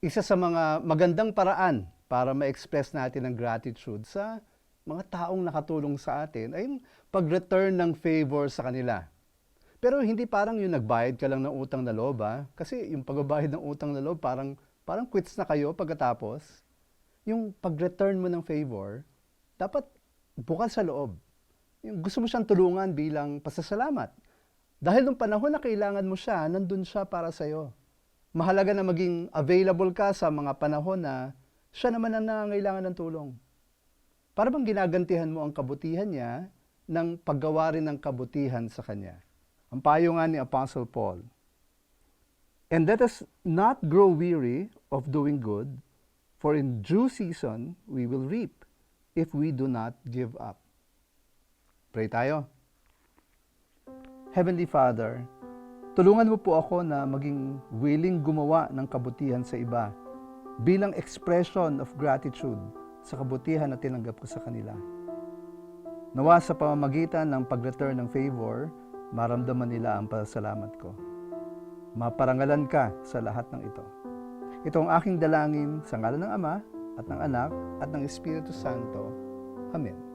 isa sa mga magandang paraan para ma-express natin ang gratitude sa mga taong nakatulong sa atin ay pag-return ng favor sa kanila. Pero hindi parang yung nagbayad ka lang ng utang na loob ah. Kasi yung pagbabayad ng utang na loob parang, parang quits na kayo pagkatapos. Yung pag-return mo ng favor, dapat bukal sa loob. Yung gusto mo siyang tulungan bilang pasasalamat. Dahil nung panahon na kailangan mo siya, nandun siya para sa'yo. Mahalaga na maging available ka sa mga panahon na siya naman ang nangangailangan ng tulong. Para bang ginagantihan mo ang kabutihan niya ng paggawa rin ng kabutihan sa kanya. Ang payo nga ni Apostle Paul, And let us not grow weary of doing good, for in due season we will reap if we do not give up. Pray tayo. Heavenly Father, tulungan mo po ako na maging willing gumawa ng kabutihan sa iba bilang expression of gratitude sa kabutihan na tinanggap ko sa kanila. Nawa sa pamamagitan ng pag-return ng favor, maramdaman nila ang pasalamat ko. Maparangalan ka sa lahat ng ito. Ito ang aking dalangin sa ngalan ng Ama at ng Anak at ng Espiritu Santo. Amen.